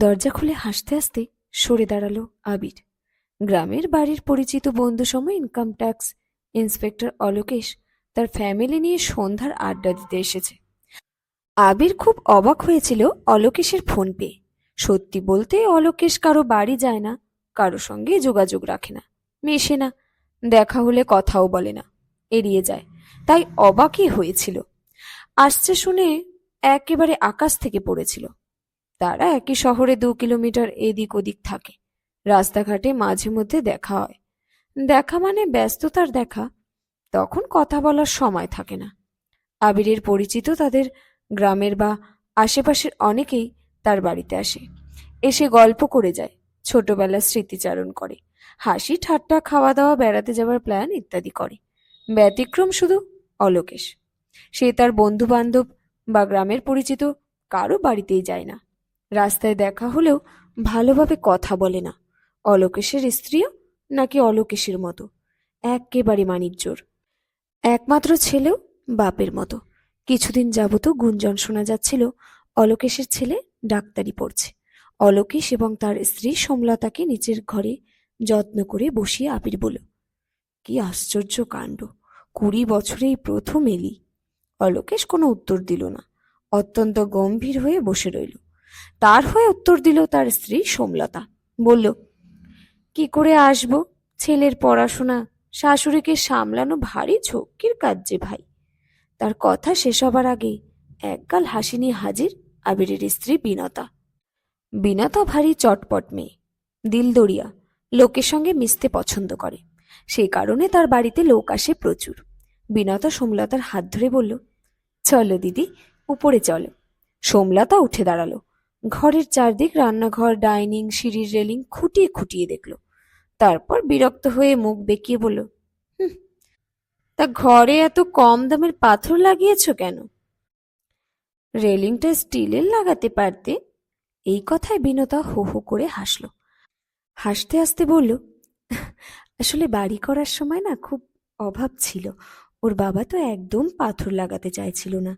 দরজা খুলে হাসতে হাসতে সরে দাঁড়াল আবির। গ্রামের বাড়ির পরিচিত বন্ধু সময় ইনকাম ট্যাক্স ইন্সপেক্টর অলোকেশ তার ফ্যামিলি নিয়ে সন্ধ্যার আড্ডা দিতে এসেছে। আবির খুব অবাক হয়েছিল অলোকেশের ফোন পেয়ে। সত্যি বলতে অলোকেশ কারও বাড়ি যায় না, কারও সঙ্গে যোগাযোগ রাখে না, মেশে না, দেখা হলে কথাও বলে না, এড়িয়ে যায়, তাই অবাকই হয়েছিল। আসছে শুনে একেবারে আকাশ থেকে পড়েছিল। তারা একই শহরে দু কিলোমিটার এদিক ওদিক থাকে। রাস্তাঘাটে মাঝে মধ্যে দেখা হয়। দেখা মানে ব্যস্ততার দেখা। তখন কথা বলার সময় থাকে না। আবিরের পরিচিত তাদের গ্রামের বা আশেপাশের অনেকেই তার বাড়িতে আসে। এসে গল্প করে যায় ছোটবেলার স্মৃতিচারণ করে। হাসি, ঠাট্টা খাওয়া দাওয়া বেড়াতে যাওয়ার প্ল্যান ইত্যাদি করে। ব্যতিক্রম শুধু অলোকেশ। সে তার বন্ধু বান্ধব বা গ্রামের পরিচিত কারও বাড়িতেই যায় না। রাস্তায় দেখা হলেও ভালোভাবে কথা বলে না। অলোকেশের স্ত্রীও নাকি অলোকেশের মতো। একেবারে মানিকজোর। একমাত্র ছেলেও বাপের মতো। কিছুদিন যাবত গুঞ্জন শোনা যাচ্ছিল, অলোকেশের ছেলে ডাক্তারি পড়ছে। অলোকেশ এবং তার স্ত্রী সমলতাকে নিচের ঘরে যত্ন করে বসিয়ে আবির বলল, কি আশ্চর্য কাণ্ড। কুড়ি বছরেই প্রথম এলি। অলোকেশ কোনো উত্তর দিল না। অত্যন্ত গম্ভীর হয়ে বসে রইল। তার হয়ে উত্তর দিল তার স্ত্রী সোমলতা। বলল, কি করে আসব? ছেলের পড়াশোনা, শাশুড়িকে সামলানো ভারী ঝক্কির কাজ যে ভাই। তার কথা শেষ হবার আগেই একগাল হাসি নিয়ে হাজির আবিরের স্ত্রী বিনতা। বিনতা ভারী চটপট মেয়ে, দিলদরিয়া, লোকের সঙ্গে মিশতে পছন্দ করে। সেই কারণে তার বাড়িতে লোক আসে প্রচুর। বিনতা সোমলতার হাত ধরে বলল, চলো দিদি, উপরে চলো। সোমলতা উঠে দাঁড়াল। ঘরের চারদিক রান্নাঘর ডাইনিং সিঁড়ির রেলিং খুঁটিয়ে খুঁটিয়ে দেখল। তারপর বিরক্ত হয়ে মুখ বেঁকিয়ে বলল "হুঁ, তা ঘরে এত কম দামের পাথর লাগিয়েছ কেন? রেলিংটা স্টিলের লাগাতে পারতে? এই কথায় বিনতা হো হো করে হাসলো। হাসতে হাসতে বলল আসলে বাড়ি করার সময় না খুব অভাব ছিল। ওর বাবা তো একদম পাথর লাগাতে চাইছিল না।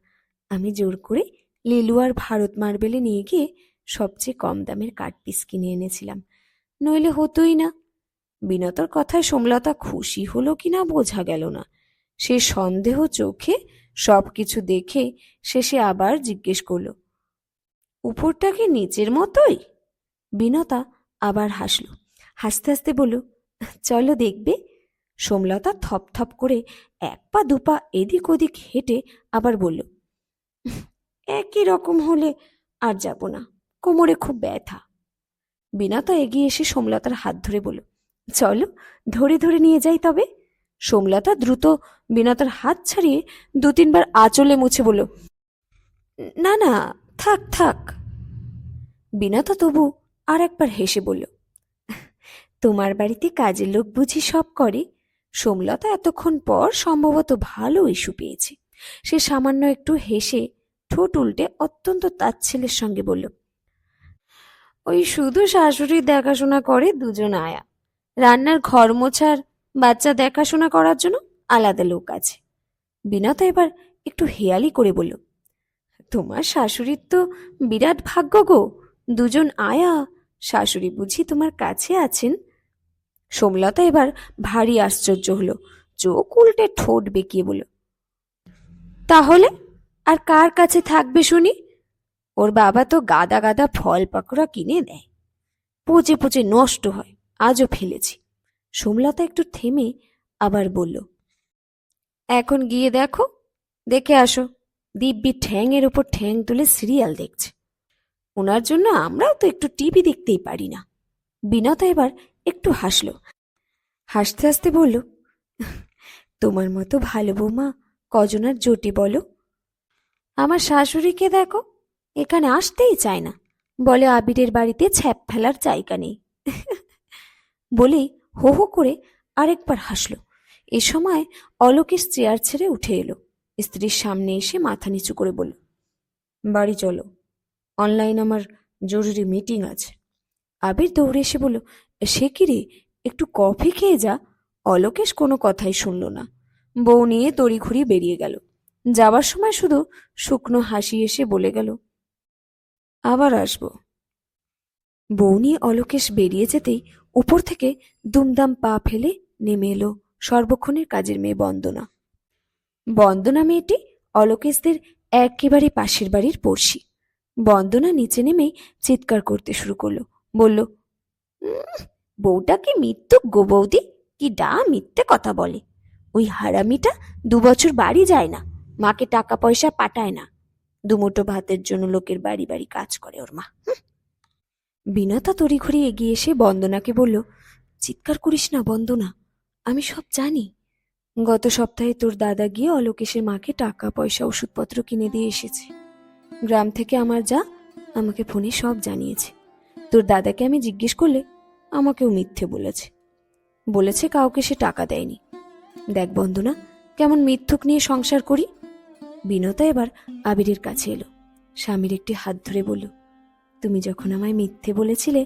আমি জোর করে লিলু আর ভারত মার্বেলে নিয়ে গিয়ে সবচেয়ে কম দামের কাঠ পিস কিনে এনেছিলাম। নইলে হতোই না। বিনতর কথায় সোমলতা খুশি হলো কিনা বোঝা গেল না। সে সন্দেহ চোখে সব কিছু দেখে শেষে আবার জিজ্ঞেস করল, উপরটা কি নিচের মতোই? বিনতা আবার হাসল, হাসতে হাসতে বলল, চলো দেখবে। সোমলতা থপথপ করে এক পা দুপা এদিক ওদিক হেঁটে আবার বলল একই রকম হলে আর যাব না। কোমরে খুব ব্যথা। বিনতা এগিয়ে এসে সোমলতার হাত ধরে বলল, চলো, ধরে ধরে নিয়ে যাই তবে। সোমলতা দ্রুত বিনতার হাত ছাড়িয়ে দু তিনবার আঁচলে মুছে বলল, না না, থাক থাক। বিনতা তবু আর একবার হেসে বলল, তোমার বাড়িতে কাজের লোক বুঝি সব করে? সোমলতা এতক্ষণ পর সম্ভবত ভালো ইস্যু পেয়েছে। সে সামান্য একটু হেসে ঠোঁট উল্টে অত্যন্ত তাচ্ছেলের সঙ্গে বলল, ওই শুধু শাশুড়ির দেখাশোনা করে দুজন আয়া। রান্নার ঘর মোছার বাচ্চা দেখাশোনা করার জন্য আলাদা লোক আছে। বিনাতা এবার একটু হেয়ালি করে বলল, তোমার শাশুড়ির তো বিরাট ভাগ্য গো। দুজন আয়া, শাশুড়ি বুঝি তোমার কাছে আছেন? সোমলতা এবার ভারী আশ্চর্য হলো, চোখ উল্টে ঠোঁট বেঁকিয়ে বলল, তাহলে আর কার কাছে থাকবে শুনি? ওর বাবা তো গাদা গাদা ফল পাকড়া কিনে দেয় পচে পচে নষ্ট হয়, আজও ফেলেছি। সোমলতা একটু থেমে আবার বলল, এখন গিয়ে দেখো, দেখে আসো। দিব্যি ঠ্যাংয়ের ওপর ঠ্যাং তুলে সিরিয়াল দেখছে। ওনার জন্য আমরাও তো একটু টিভি দেখতেই পারি না। বিনতা এবার একটু হাসলো। হাসতে হাসতে বলল, তোমার মতো ভালো বৌমা কজনার জোটে বলো? আমার শাশুড়িকে দেখো, এখানে আসতেই চায় না। বলে আবিরের বাড়িতে ছ্যাপ ফেলার জায়গা নেই। বলেই হো হো করে আরেকবার হাসলো। এ সময় অলোকেশ চেয়ার ছেড়ে উঠে এলো। স্ত্রীর সামনে এসে মাথা নিচু করে বলল, বাড়ি চলো, অনলাইন আমার জরুরি মিটিং আছে। আবির দৌড়ে এসে বলল, সে কি রে, একটু কফি খেয়ে যা। অলোকেশ কোনো কথাই শুনল না। বউ নিয়ে তড়িঘড়ি বেরিয়ে গেল। যাবার সময় শুধু শুকনো হাসি এসে বলে গেল আবার আসব। বউ নিয়ে অলোকেশ বেরিয়ে যেতেই উপর থেকে দুমদাম পা ফেলে নেমে এলো সর্বক্ষণের কাজের মেয়ে বন্দনা। বন্দনা মেয়েটি অলোকেশদের একেবারে পাশের বাড়ির পড়শি। বন্দনা নিচে নেমেই চিৎকার করতে শুরু করল বলল "উম, বউটা কি মৃত্যু গো বৌদি? কি ডা মিথ্যে কথা বলে? ওই হারামিটা দু বছর বাড়ি যায় না। মাকে টাকা পয়সা পাঠায় না। দুমুটো ভাতের জন্য লোকের বাড়ি বাড়ি কাজ করে ওর মা। বিনাতা তড়িঘড়ি এগিয়ে এসে বন্দনাকে বলল, চিৎকার করিস না বন্দনা, আমি সব জানি। গত সপ্তাহে তোর দাদা গিয়ে অলোকেশের মাকে টাকা পয়সা ওষুধপত্র কিনে দিয়ে এসেছে। গ্রাম থেকে আমার যা, আমাকে ফোনে সব জানিয়েছে। তোর দাদাকে আমি জিজ্ঞেস করলে আমাকেও মিথ্যে বলেছে। বলেছে কাউকে সে টাকা দেয়নি। দেখ বন্দনা, কেমন মিথ্যুক নিয়ে সংসার করি বিনতা এবার আবিরের কাছে এলো। স্বামীর একটি হাত ধরে বলল, তুমি যখন আমায় মিথ্যে বলেছিলে,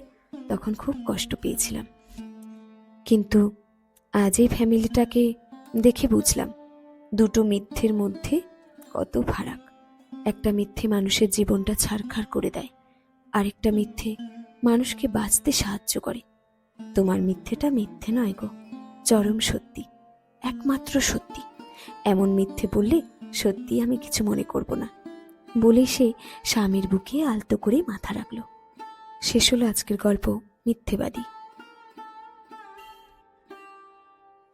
তখন খুব কষ্ট পেয়েছিলাম। কিন্তু আজ এই ফ্যামিলিটাকে দেখে বুঝলাম, দুটো মিথ্যের মধ্যে কত ফারাক। একটা মিথ্যে মানুষের জীবনটা ছারখার করে দেয়, আরেকটা মিথ্যে মানুষকে বাঁচতে সাহায্য করে। তোমার মিথ্যেটা মিথ্যে নয় গো, চরম সত্যি, একমাত্র সত্যি। এমন মিথ্যে বললে সত্যি আমি কিছু মনে করব না। বলে সে স্বামীর বুকে আলতো করে মাথা রাখল। শেষ হলো আজকের গল্প মিথ্যেবাদী।